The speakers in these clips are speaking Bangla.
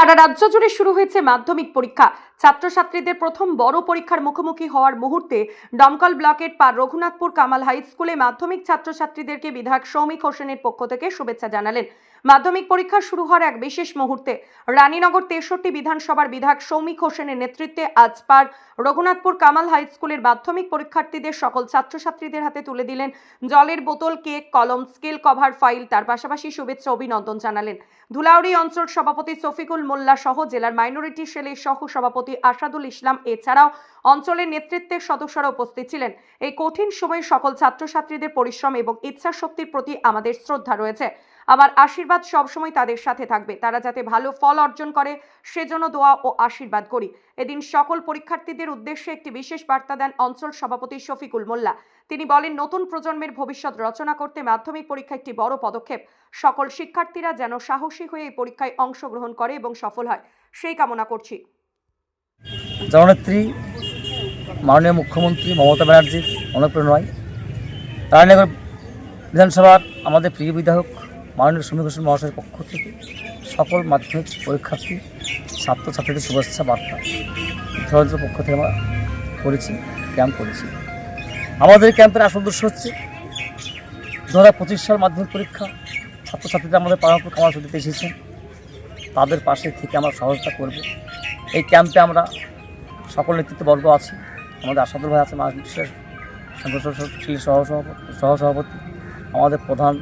সারা রাজ্য জুড়ে শুরু হয়েছে মাধ্যমিক পরীক্ষা। ছাত্রছাত্রীদের প্রথম বড় পরীক্ষার মুখোমুখি হওয়ার মুহূর্তে দমকল ব্লকের পার রঘুনাথপুর কামাল হাই স্কুলে মাধ্যমিক ছাত্রছাত্রীদেরকে বিধায়ক সৌমিক হোসেনের পক্ষ থেকে শুভেচ্ছা জানালেন। মাধ্যমিক পরীক্ষা শুরু হওয়ার এক বিশেষ মুহূর্তে রানীনগর তেষট্টি বিধানসভার বিধায়ক সৌমিক হোসেনের নেতৃত্বে আজ পার রঘুনাথপুর কামাল হাই স্কুলের মাধ্যমিক পরীক্ষার্থীদের সকল ছাত্রছাত্রীদের হাতে তুলে দিলেন জলের বোতল, কেক, কলম, স্কেল কভার, ফাইল, তার পাশাপাশি শুভেচ্ছা অভিনন্দন জানালেন। ধুলাউড়ি অঞ্চল সভাপতি শফিকুল মোল্লা সহ জেলার মাইনরিটি সেলের সহ সভাপতি আসাদুল ইসলাম এছাড়াও অঞ্চলের নেতৃত্বের সদস্যরা উপস্থিত ছিলেন। এই কঠিন সময়ে সকল ছাত্রছাত্রীদের পরিশ্রম এবং ইচ্ছা শক্তির প্রতি আমাদের শ্রদ্ধা রয়েছে। আমার আশীর্বাদ সবসময় তাদের সাথে থাকবে। তারা যাতে ভালো ফল অর্জন করে, সেজন্য দোয়া ও আশীর্বাদ করি। এদিন সকল পরীক্ষার্থীদের উদ্দেশ্যে একটি বিশেষ বার্তা দেন অঞ্চল সভাপতি শফিকুল মোল্লা। তিনি বলেন, নতুন প্রজন্মের ভবিষ্যৎ রচনা করতে মাধ্যমিক পরীক্ষা একটি বড় পদক্ষেপ। সকল শিক্ষার্থীরা যেন সাহসী হয়ে এই পরীক্ষায় অংশগ্রহণ করে এবং সফল হয়। সেই কামনা করছি। জননেত্রী, মাননীয় মুখ্যমন্ত্রী মমতা ব্যানার্জির অনুপ্রেরণায়। রানীনগর বিধানসভার আমাদের প্রিয় বিধায়ক মাননীয় হোসেন মহাশয়ের পক্ষ থেকে সকল মাধ্যমিক পরীক্ষার্থী, ছাত্রছাত্রীদের শুভেচ্ছা বার্তা ধরনের পক্ষ থেকে আমরা করেছি, ক্যাম্প করেছি। আমাদের ক্যাম্পের আসল উদ্দেশ্য হচ্ছে দু হাজার পঁচিশ সাল মাধ্যমিক পরীক্ষা। ছাত্রছাত্রীরা আমাদের পারাপুর কামাল দিতে এসেছেন। তাদের পাশে থেকে আমরা সহযোগিতা করব। এই ক্যাম্পে আমরা সকল নেতৃত্ববর্গ আছি। আমাদের আসাদুল ভাই আছে মানসিক সংগঠনশীল সহসভাপতি সহসভাপতি, আমাদের প্রধান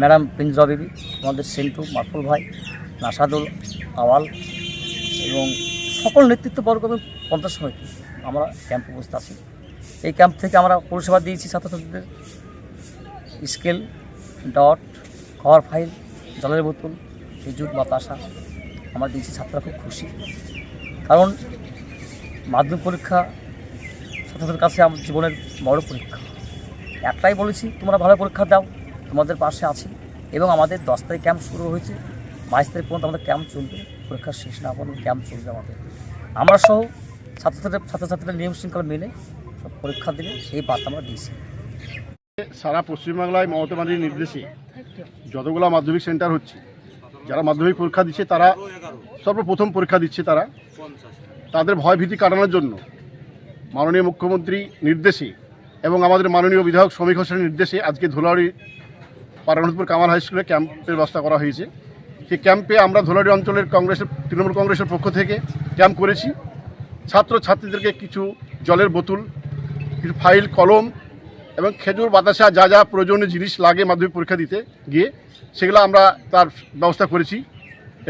ম্যাডাম পিঞ্জরা বিবি আমাদের সেন্টু, মারফুল ভাই, নাসাদুল আওয়াল এবং সকল নেতৃত্ববর্গ এবং পঞ্চাশ সমিতি আমরা ক্যাম্পে উপস্থিত আছি। এই ক্যাম্প থেকে আমরা পরিষেবা দিয়েছি ছাত্রছাত্রীদের। স্কেল, ডট কভার ফাইল, জলের বোতল, খেজুর, বাতাসা আমরা দিয়েছি, ছাত্ররা খুব খুশি। কারণ মাধ্যমিক পরীক্ষা ছাত্রদের কাছে আমার জীবনের বড় পরীক্ষা। একটাই বলেছি, তোমরা ভালো পরীক্ষা দাও। তোমাদের পাশে আছি এবং আমাদের দশ তারিখ ক্যাম্প শুরু হয়েছে। বাইশ তারিখ পর্যন্ত আমাদের ক্যাম্প চলবে। পরীক্ষা শেষ না পর্যন্ত ক্যাম্প চলবে আমাদের। আমরা সহ ছাত্রছাত্রী ছাত্রছাত্রীরা নিয়ম শৃঙ্খলা মেনে সব পরীক্ষা দিলে সেই বার্তা আমরা দিয়েছি। সারা পশ্চিমবাংলায় মমতা ব্যানার্জির নির্দেশে যতগুলো মাধ্যমিক সেন্টার হচ্ছে, যারা মাধ্যমিক পরীক্ষা দিচ্ছে তারা সর্বপ্রথম পরীক্ষা দিচ্ছে তারা। তাদের ভয় ভীতি কাটানোর জন্য মাননীয় মুখ্যমন্ত্রী নির্দেশে এবং আমাদের মাননীয় বিধায়ক শ্রমিক হোসেনের নির্দেশে আজকে ধুলাউড়ি পারানন্দপুর কামাল হাই স্কুলে ক্যাম্পের ব্যবস্থা করা হয়েছে। সেই ক্যাম্পে আমরা ধুলাউড়ি অঞ্চলের কংগ্রেসের তৃণমূল কংগ্রেসের পক্ষ থেকে ক্যাম্প করেছি। ছাত্র ছাত্রীদেরকে কিছু জলের বোতল, কিছু ফাইল, কলম এবং খেজুর, বাতাসা যা যা প্রয়োজনীয় জিনিস লাগে মাধ্যমিক পরীক্ষা দিতে গিয়ে সেগুলো আমরা তার ব্যবস্থা করেছি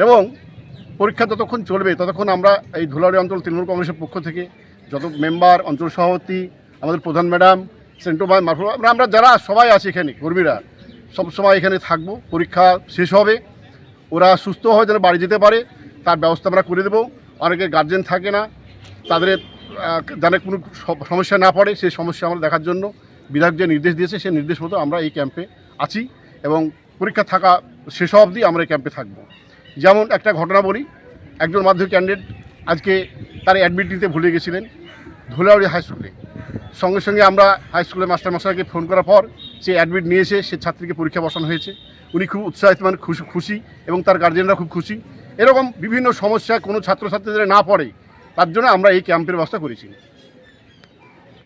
এবং পরীক্ষা যতক্ষণ চলবে ততক্ষণ আমরা এই ধুলাউড়ি অঞ্চল তৃণমূল কংগ্রেসের পক্ষ থেকে যত মেম্বার, অঞ্চল সভাপতি, আমাদের প্রধান ম্যাডাম সেন্টু ভাই আমরা আমরা যারা সবাই আছি এখানে, কর্মীরা সব সময় এখানে থাকব, পরীক্ষা শেষ হবে, ওরা সুস্থ হয়ে যেন বাড়ি যেতে পারে, তার ব্যবস্থা আমরা করে দেবো। অনেকের গার্জেন থাকে না, তাদের যেন কোনো সমস্যা না পড়ে, সেই সমস্যা আমরা দেখার জন্য বিধায়ক যে নির্দেশ দিয়েছে, সেই নির্দেশ মতো আমরা এই ক্যাম্পে আছি এবং পরীক্ষা থাকা শেষ অবধি আমরা এই ক্যাম্পে থাকব। যেমন একটা ঘটনা বলি, একজন মাধ্যমিক ক্যান্ডিডেট আজকে তার অ্যাডমিট নিতে ভুলে গেছিলেন ধুলাউড়ি হাই স্কুলে সঙ্গে সঙ্গে আমরা হাই স্কুলের মাস্টার মশাইকে ফোন করার পর সে অ্যাডমিট নিয়ে এসে সে ছাত্রীকে পরীক্ষা বসানো হয়েছে। উনি খুব উৎসাহিত মানে খুশি খুশি এবং তার গার্জেনরা খুব খুশি। এরকম বিভিন্ন সমস্যা কোনো ছাত্রছাত্রীদের না পড়ে, তার জন্য আমরা এই ক্যাম্পের ব্যবস্থা করেছি।